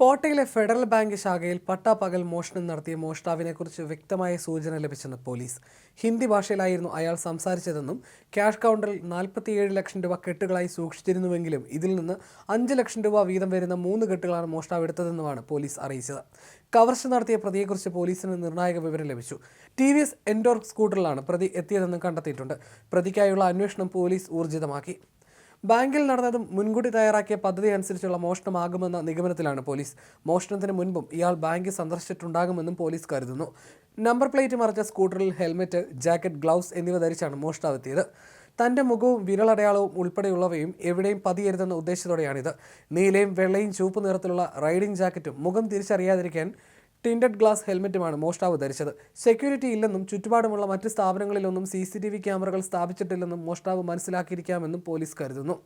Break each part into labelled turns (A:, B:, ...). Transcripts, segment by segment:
A: കോട്ടയിലെ federal bank ശാഖയിൽ പട്ടാപ്പകൽ മോഷണം നടത്തിയ മോഷ്ടാവിനെക്കുറിച്ച് വ്യക്തമായ സൂചന ലഭിച്ചെന്ന് പോലീസ്. ഹിന്ദി ഭാഷയിലായിരുന്നു അയാൾ സംസാരിച്ചതെന്നും ക്യാഷ് കൗണ്ടറിൽ നാൽപ്പത്തിയേഴ് ലക്ഷം രൂപ കെട്ടുകളായി സൂക്ഷിച്ചിരുന്നുവെങ്കിലും ഇതിൽ നിന്ന് അഞ്ച് ലക്ഷം രൂപ വീതം വരുന്ന മൂന്ന് കെട്ടുകളാണ് മോഷ്ടാവ് എടുത്തതെന്നുമാണ് പോലീസ് അറിയിച്ചത്. കവർച്ച നടത്തിയ പ്രതിയെക്കുറിച്ച് പോലീസിന് നിർണായക വിവരം ലഭിച്ചു. ടി വി എസ് എൻഡോർ സ്കൂട്ടറിലാണ് പ്രതി എത്തിയതെന്ന് കണ്ടെത്തിയിട്ടുണ്ട്. പ്രതിക്കായുള്ള അന്വേഷണം പോലീസ് ഊർജിതമാക്കി. ബാങ്കിൽ നടന്നതും മുൻകൂട്ടി തയ്യാറാക്കിയ പദ്ധതി അനുസരിച്ചുള്ള മോഷണമാകുമെന്ന നിഗമനത്തിലാണ് പോലീസ്. മോഷണത്തിന് മുൻപും ഇയാൾ ബാങ്ക് സന്ദർശിച്ചിട്ടുണ്ടാകുമെന്നും പോലീസ് കരുതുന്നു. നമ്പർ പ്ലേറ്റ് മറച്ച സ്കൂട്ടറിൽ ഹെൽമെറ്റ് ജാക്കറ്റ് ഗ്ലൗസ് എന്നിവ ധരിച്ചാണ് മോഷ്ടാവെത്തിയത് തന്റെ മുഖവും വിരലടയാളവും ഉൾപ്പെടെയുള്ളവയും എവിടെയും പതിയരുതെന്ന ഉദ്ദേശത്തോടെയാണിത്. നീലയും വെള്ളയും ചുവപ്പ് നിറത്തിലുള്ള റൈഡിംഗ് ജാക്കറ്റും മുഖം തിരിച്ചറിയാതിരിക്കാൻ ടിൻഡഡ് ഗ്ലാസ് ഹെൽമെറ്റുമാണ് മോഷ്ടാവ് ധരിച്ചത്. സെക്യൂരിറ്റി ഇല്ലെന്നും ചുറ്റുപാടുമുള്ള മറ്റ് സ്ഥാപനങ്ങളിലൊന്നും സി സി ടി വി ക്യാമറകൾ സ്ഥാപിച്ചിട്ടില്ലെന്നും മോഷ്ടാവ് മനസ്സിലാക്കിയിരിക്കാമെന്നും പോലീസ് കരുതുന്നു.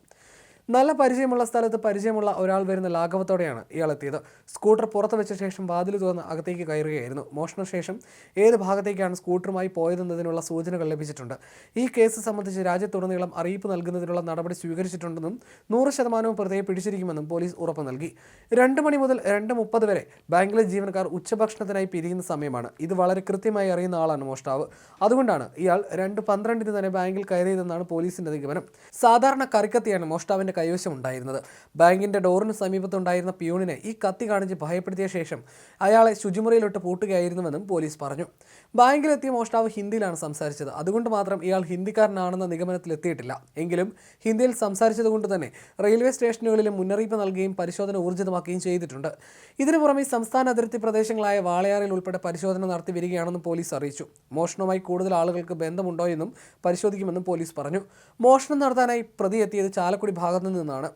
A: നല്ല പരിചയമുള്ള സ്ഥലത്ത് പരിചയമുള്ള ഒരാൾ വരുന്ന ലാഘവത്തോടെയാണ് ഇയാൾ എത്തിയത് സ്കൂട്ടർ പുറത്ത് വെച്ച ശേഷം വാതിൽ തുറന്ന് അകത്തേക്ക് കയറുകയായിരുന്നു. മോഷണശേഷം ഏത് ഭാഗത്തേക്കാണ് സ്കൂട്ടറുമായി പോയതെന്നതിനുള്ള സൂചനകൾ ലഭിച്ചിട്ടുണ്ട്. ഈ കേസ് സംബന്ധിച്ച് രാജ്യത്തുടനീളം അറിയിപ്പ് നൽകുന്നതിനുള്ള നടപടി സ്വീകരിച്ചിട്ടുണ്ടെന്നും നൂറ് ശതമാനവും പ്രതിയെ പിടിച്ചിരിക്കുമെന്നും പോലീസ് ഉറപ്പ് നൽകി. രണ്ട് മണി മുതൽ രണ്ട് മുപ്പത് വരെ ബാങ്കിലെ ജീവനക്കാർ ഉച്ചഭക്ഷണത്തിനായി പിരിയുന്ന സമയമാണ്. ഇത് വളരെ കൃത്യമായി അറിയുന്ന ആളാണ് മോഷ്ടാവ്. അതുകൊണ്ടാണ് ഇയാൾ രണ്ട് പന്ത്രണ്ടിന് തന്നെ ബാങ്കിൽ കയറിയതെന്നാണ് പോലീസിന്റെ നിഗമനം. സാധാരണ കറിക്കത്തിയാണ് മോഷ്ടാവിന്റെ കൈവശം ഉണ്ടായിരുന്നത് ബാങ്കിന്റെ ഡോറിന് സമീപത്തുണ്ടായിരുന്ന പിയൂണിനെ ഈ കത്തി കാണിച്ച് ഭയപ്പെടുത്തിയ ശേഷം അയാളെ ശുചിമുറിയിലോട്ട് പൂട്ടുകയായിരുന്നുവെന്നും പോലീസ് പറഞ്ഞു. ബാങ്കിലെത്തിയ മോഷ്ടാവ് ഹിന്ദിയിലാണ് സംസാരിച്ചത്. അതുകൊണ്ട് മാത്രം ഇയാൾ ഹിന്ദിക്കാരനാണെന്ന നിഗമനത്തിലെത്തിയിട്ടില്ല എങ്കിലും ഹിന്ദിയിൽ സംസാരിച്ചതുകൊണ്ട് തന്നെ റെയിൽവേ സ്റ്റേഷനുകളിലും മുന്നറിയിപ്പ് നൽകുകയും പരിശോധന ഊർജിതമാക്കുകയും ചെയ്തിട്ടുണ്ട്. ഇതിനു പുറമെ സംസ്ഥാന അതിർത്തി പ്രദേശങ്ങളായ വാളയാറിൽ ഉൾപ്പെടെ പരിശോധന നടത്തി വരികയാണെന്നും പോലീസ് അറിയിച്ചു. മോഷണവുമായി കൂടുതൽ ആളുകൾക്ക് ബന്ധമുണ്ടോ എന്നും പരിശോധിക്കുമെന്നും പോലീസ് പറഞ്ഞു. മോഷണം നടത്താനായി പ്രതി എത്തിയത് ചാലക്കുടി ഭാഗത്തു നിന്നാണ്.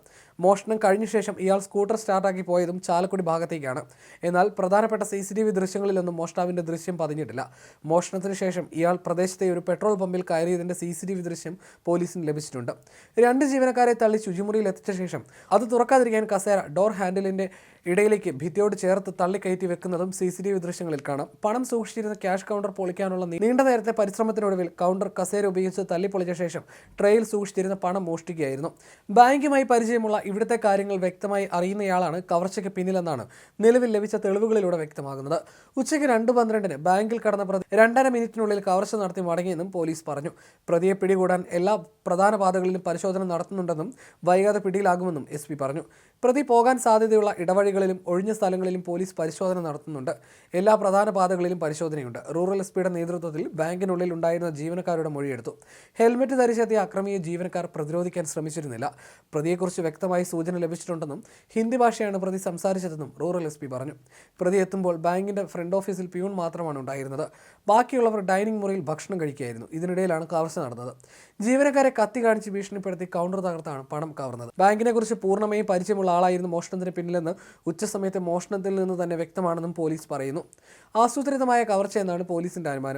A: മോഷണം കഴിഞ്ഞ ശേഷം ഇയാൾ സ്കൂട്ടർ സ്റ്റാർട്ടാക്കി പോയതും ചാലക്കുടി ഭാഗത്തേക്കാണ്. എന്നാൽ പ്രധാനപ്പെട്ട സി സി ടി വി ദൃശ്യങ്ങളിലൊന്നും മോഷ്ടാവിന്റെ ദൃശ്യം പതിഞ്ഞിട്ടില്ല. മോഷണത്തിന് ശേഷം ഇയാൾ പ്രദേശത്തെ ഒരു പെട്രോൾ പമ്പിൽ കയറിയതിന്റെ സി സി ടി വി ദൃശ്യം പോലീസിന് ലഭിച്ചിട്ടുണ്ട്. രണ്ട് ജീവനക്കാരെ തള്ളി ശുചിമുറിയിൽ എത്തിച്ച ശേഷം അത് തുറക്കാതിരിക്കാൻ കസേര ഡോർ ഹാൻഡിലിന്റെ ഇടയിലേക്ക് ഭിത്തിയോട് ചേർത്ത് തള്ളിക്കയറ്റി വെക്കുന്നതും സി സി ടി വി ദൃശ്യങ്ങളിൽ കാണാം. പണം സൂക്ഷിച്ചിരുന്ന ക്യാഷ് കൗണ്ടർ പൊളിക്കാനുള്ള നീണ്ട നേരത്തെ പരിശ്രമത്തിനൊടുവിൽ കൗണ്ടർ കസേര ഉപയോഗിച്ച് തള്ളിപ്പൊളിച്ച ശേഷം ട്രെയിൽ സൂക്ഷിച്ചിരുന്ന പണം മോഷ്ടിക്കുകയായിരുന്നു. ബാങ്കുമായി പരിചയമുള്ള ഇവിടുത്തെ കാര്യങ്ങൾ വ്യക്തമായി അറിയുന്നയാളാണ് കവർച്ചയ്ക്ക് പിന്നിലെന്നാണ് നിലവിൽ ലഭിച്ച തെളിവുകളിലൂടെ വ്യക്തമാകുന്നത്. ഉച്ചയ്ക്ക് രണ്ട് പന്ത്രണ്ടിന് ബാങ്കിൽ കടന്ന പ്രതി രണ്ടര മിനിറ്റിനുള്ളിൽ കവർച്ച നടത്തി മടങ്ങിയെന്നും പോലീസ് പറഞ്ഞു. പ്രതിയെ പിടികൂടാൻ എല്ലാ പ്രധാന പാതകളിലും പരിശോധന നടത്തുന്നുണ്ടെന്നും വൈകാതെ പിടിയിലാകുമെന്നും എസ് പറഞ്ഞു. പ്രതി പോകാൻ സാധ്യതയുള്ള ഇടവഴികളിലും ഒഴിഞ്ഞ സ്ഥലങ്ങളിലും പോലീസ് പരിശോധന നടത്തുന്നുണ്ട്. എല്ലാ പ്രധാന പാതകളിലും പരിശോധനയുണ്ട്. റൂറൽ എസ് പിയുടെ നേതൃത്വത്തിൽ ബാങ്കിനുള്ളിൽ ഉണ്ടായിരുന്ന ജീവനക്കാരുടെ മൊഴിയെടുത്തു. ഹെൽമെറ്റ് ധരിച്ചെത്തിയ അക്രമിയെ ജീവനക്കാർ പ്രതിരോധിക്കാൻ ശ്രമിച്ചിരുന്നില്ല. പ്രതിയെക്കുറിച്ച് വ്യക്തമായി സൂചന ലഭിച്ചിട്ടുണ്ടെന്നും ഹിന്ദി ഭാഷയാണ് പ്രതി സംസാരിച്ചതെന്നും റൂറൽ എസ് പറഞ്ഞു. പ്രതി എത്തുമ്പോൾ ബാങ്കിന്റെ ഫ്രണ്ട് ഓഫീസിൽ പ്യൂൺ മാത്രമാണ് ഉണ്ടായിരുന്നത്. ബാക്കിയുള്ളവർ ഡൈനിങ് മുറിയിൽ ഭക്ഷണം കഴിക്കുകയായിരുന്നു. ഇതിനിടയിലാണ് കവർച്ച നടന്നത്. ജീവനക്കാരെ കത്തി കാണിച്ച് ഭീഷണിപ്പെടുത്തി കൗണ്ടർ തകർത്താണ് പണം കവർന്നത്. ബാങ്കിനെ കുറിച്ച് പൂർണമായും പരിചയമുള്ള ആളായിരുന്നു മോഷണത്തിന് പിന്നിലെന്ന് ഉച്ചസമയത്തെ മോഷണത്തിൽ നിന്ന് തന്നെ വ്യക്തമാണെന്നും പോലീസ് പറയുന്നു. ആസൂത്രിതമായ കവർച്ച എന്നാണ് പോലീസിന്റെ അനുമാനം.